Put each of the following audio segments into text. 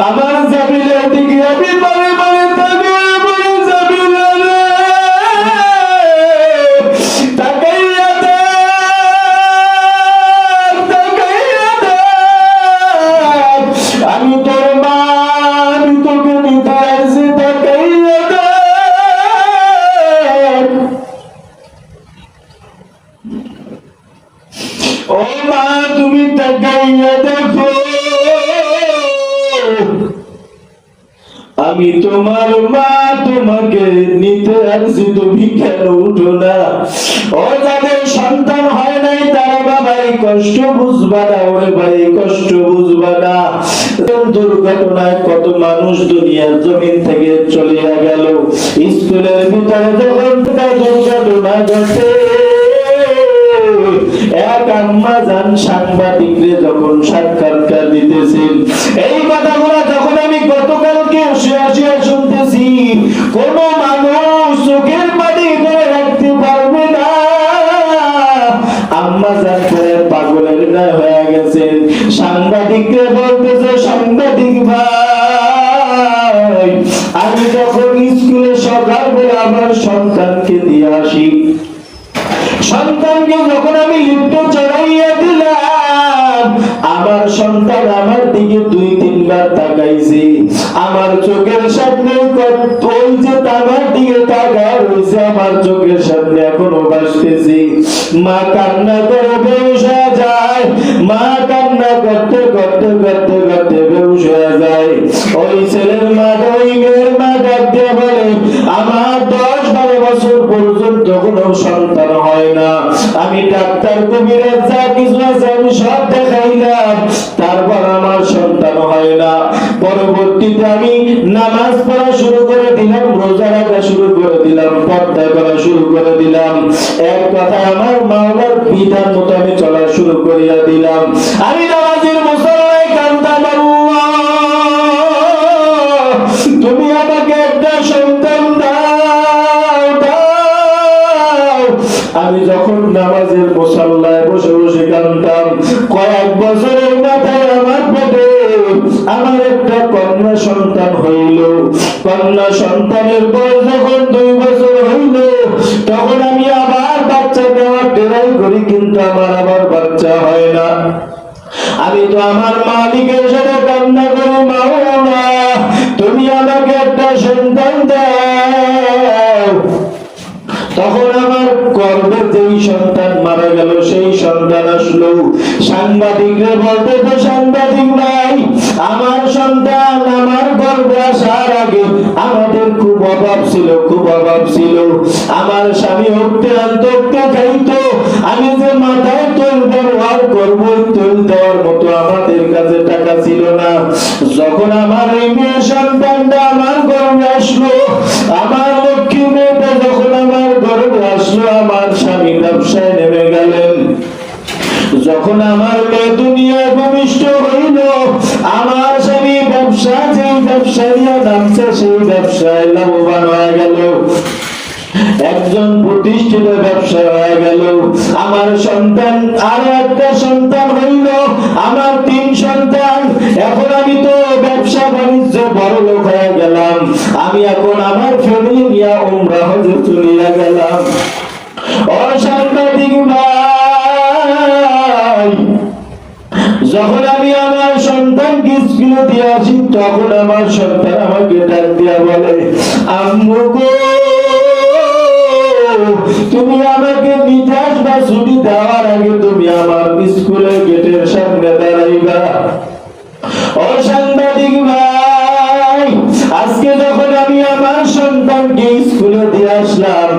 আমার জামিলের দিকে আমি আমি তোমার মা, তোমাকে নিতে আসছি, তুমি কেন উঠো না? ও যাদের সন্তান হয় নাই, তারা বাবা এই কষ্ট বুঝবা না, ওরে ভাই কষ্ট বুঝবা না। দুর্ঘটনায় কত মানুষ দুনিয়ার জমিন থেকে গেল। স্কুলের ভিতরে যখন দুর্ঘটনা ঘটে, এক আম্মা যান সাংবাদিকরে যখন সাক্ষাৎকার দিতেছেন। এই কথাগুলো যখন কোন মানুষ চোখের পানি ধরে রাখতে পারবে না। আম্মা যান পাগলের হয়ে গেছেন। সাংবাদিকরে তাকাইছে আমার চোখের সামনে ওই যে তামার দিকে তাকা রয়েছে আমার চোখের সামনে এখনও বাসতেছি। মা কান্না করে বেউস যায়। মা কান্না করতে করতে করতে করতে বেউস যায়। ওই ছেলের মা ওই মেয়ের মা ডাক দিয়ে বলে, আমার দশ বারো বছর পর্যন্ত কোনো সন্তান হয় না। আমি ডাক্তার কবিরাজ, যা কিছু আছে আমি সব দেখাইলাম। তারপর আমার সন্তান হয় না। পরবর্তীতে আমি নামাজ পড়া শুরু করে দিলাম, রোজা রাখা শুরু করে দিলাম, পর্দা করা শুরু করে দিলাম। এক কথা, আমার মাওলার বিধান মতো আমি চলা শুরু করিয়া দিলাম। আমি নামাজের মুসল্লায় আল্লাহ তুমি আমাকে একটা সন্তান দাও আমি যখন নামাজের মুসল্লায় বসে বসে কান্দতাম কন্যা সন্তানের বয়স যখন দুই বছর হইল, তখন আমি আবার বাচ্চা দেওয়ার ট্রাই করি, কিন্তু আমার আবার বাচ্চা হয় না। আমি তো আমার মালিকের সাথে কান্না করি মাওলা তুমি আমাকে একটা সন্তান দাও। তখন আমার গর্ভে যেই সন্তান মারা গেল, সেই সন্তান আসলো। সাংবাদিকরা বলতে তো সাংবাদিক নাই, আমার সন্তান, আমার আসার আগে আমাদের খুব অভাব ছিল, খুব অভাব ছিল। আমার স্বামী হতে আনতে উঠতে খাইতো আমি যে মাথায় তেল ব্যবহার করব তেল দেওয়ার মতো আমাদের কাছে টাকা ছিল না। যখন আমার এই মেয়ে সন্তানটা আমার প্রতিষ্ঠিত ব্যবসা হয়ে গেল। আমার সন্তান, আর একটা সন্তান হইল, আমার তিন সন্তান। এখন আমি তো ব্যবসা বাণিজ্য বড় লোক হয়ে গেলাম। আমি এখন আমার ফ্যামিলি নিয়ে ওমরা হজে চলিয়া গেলাম। অসাংবাদিক ভাই, যখন আমি আমার সন্তানকে স্কুলে দিয়ে আসি, তখন আমার সন্তান আমাকে ডাক দিয়া বলে, আম্মু গো তুমি আমাকে নিতাস বা ছুটি দেওয়ার আগে তুমি আমার স্কুলের গেটের সামনে দাঁড়াইবা। অসাংবাদিক ভাই, আজকে যখন আমি আমার সন্তানকে স্কুলে দিয়ে আসলাম,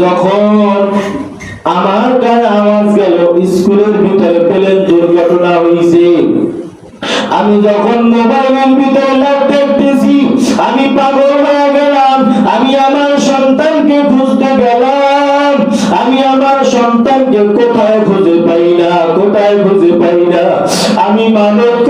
যখন আমার গায়ে আওয়াজ গেল, স্কুলের ভিতরে পেলেন দুর্ঘটনা হয়েছে আমি যখন মোবাইলের ভিতরে লাভ মানব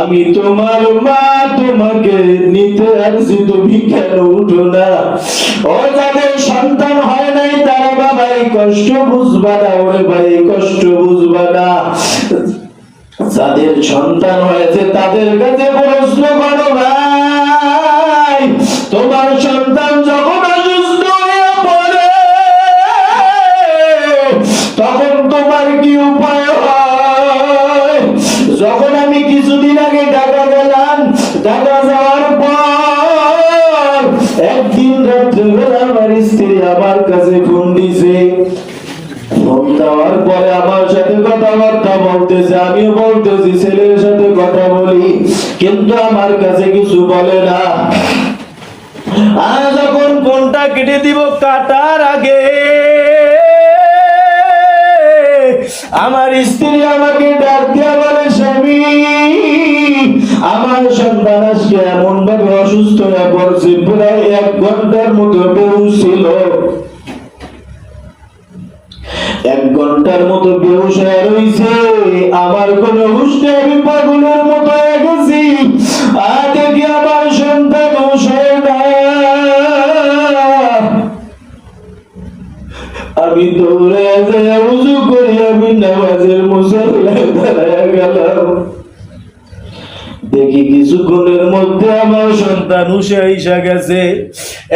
আমি তোমার মা তোমাকে নিতে আসছি, তুমি কেন উঠো না? ও যাদের সন্তান হয় নাই, তারা বাবা এই কষ্ট বুঝবা না, ওরে ভাই কষ্ট বুঝবা না। যাদের সন্তান হয়েছে, তাদের কাছে প্রশ্ন করো ভাই, তোমার তোমার কি উপায় যখন আমি কিছুদিন আগে ঢাকা গেলাম, ঢাকা যাওয়ার পর একদিন রাত্রেবেলা আমার স্ত্রী আমার কাছে ফোন দিছে। আমার সাথে কথা বলি, কিন্তু আমার কাছে কিছু বলে না। আর যখন ফোনটা কেটে দিব কাটার আগে আমার স্ত্রী আমাকে ডাক দিয়া বলে, স্বামী, আমার সন্তান আজকে এমন ভাবে অসুস্থ হয়ে পড়ছে, প্রায় এক ঘণ্টার মতো বেহুশ ছিল। এক ঘণ্টার মতো বেহুশ হয়ে রইছে, আমার কোন হুশ আমি পাগলের মতো হয়ে গেছি আর আমার সন্তান আমি দৌড়ে দেখি মধ্যে আমার সন্তান উসে আইসা গেছে।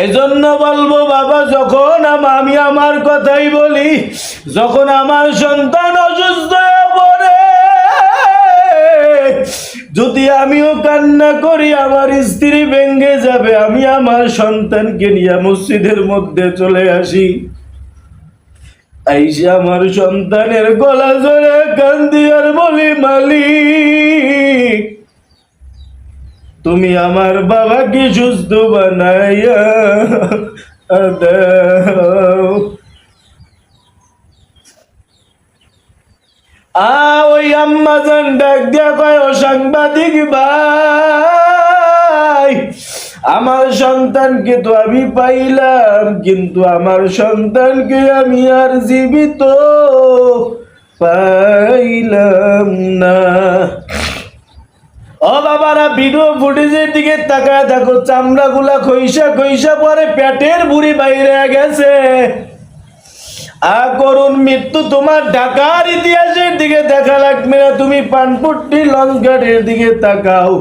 এজন্য বলব, বাবা, যখন আমি আমার কথাই বলি, যখন আমার সন্তান অসুস্থ হয়ে পড়ে, যদি আমিও কান্না করি, আমার স্ত্রী ভেঙ্গে যাবে, আমি আমার সন্তানকে নিয়ে মসজিদের মধ্যে চলে আসি। আইসা আমার সন্তানের গলা জোরে কান্দি আর বলি, মালিক তুমি আমার বাবাকে সুস্থ বানাইয়া আ, ওই আম্মা জান ডাক দিয়া কয়, ও সাংবাদিক ভাই, আমার সন্তানকে তো আমি পাইলাম, কিন্তু আমার সন্তানকে আমি আর জীবিত পাইলাম না। ও বাবারা ভিডিও ফুটেজের দিকে তাকায় দেখো চামড়া গুলা খইসা পরে পেটের বুড়ি বাইরে গেছে। করুন মৃত্যু তোমার ঢাকার ইতিহাসের দিকে দেখা লাগবে না, তুমি পানপুট্টি লঞ্চঘাটের দিকে তাকাও।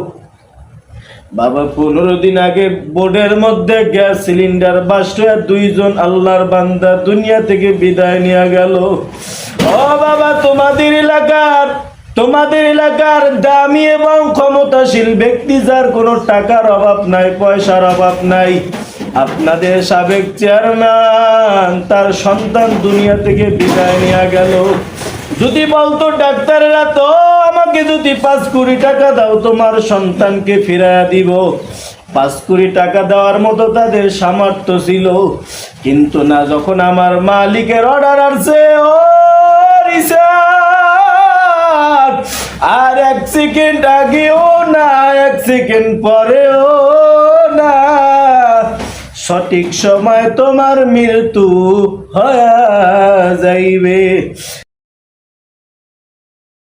বাবা, পনেরো দিন আগে বোর্ডের মধ্যে গ্যাস সিলিন্ডার বাস্ট দুইজন আল্লাহর বান্দা দুনিয়া থেকে বিদায় নিয়ে গেল। ও বাবা, তোমাদের এলাকার তোমাদের এলাকার দামি এবং ক্ষমতাশীল ব্যক্তি যার কোনো টাকার অভাব নাই, পয়সার অভাব নাই, আপনাদের সাবেক চেয়ারম্যান তার সন্তান দুনিয়া থেকে বিদায় নিয়ে গেল। যদি বলতো, ডাক্তারেরা তো আমাকে যদি পাঁচ কোটি টাকা দাও, তোমার সন্তানকে ফিরাইয়া দিব। পাঁচ কোটি টাকা দেওয়ার মতো তাদের সামর্থ্য ছিল। কিন্তু না, যখন আমার মালিকের অর্ডার আসছে ও এক সেকেন্ড আগেও না এক সেকেন্ড পরেও না। সঠিক সময় তোমার মৃত্যু হয়ে যাইবে।